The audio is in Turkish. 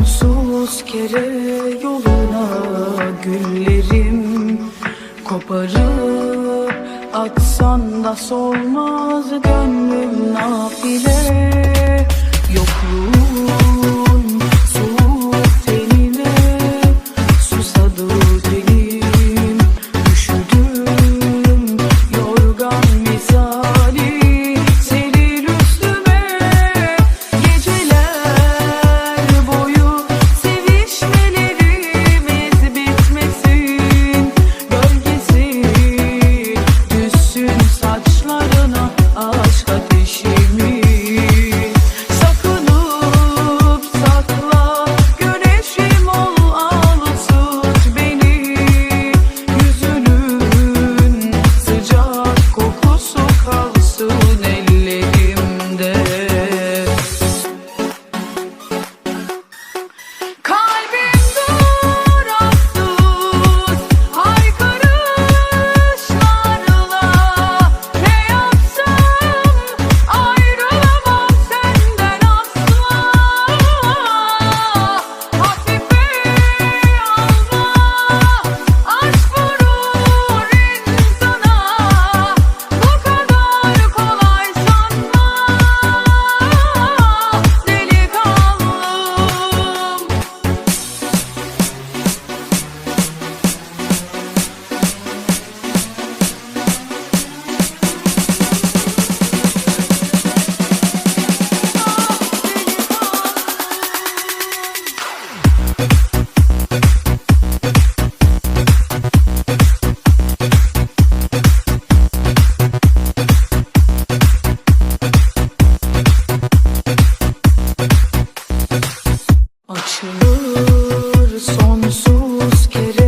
Sonsuz kere yoluna güllerim Koparıp atsan da solmaz gönlüm nafile. Yokluğum açılır sonsuz kere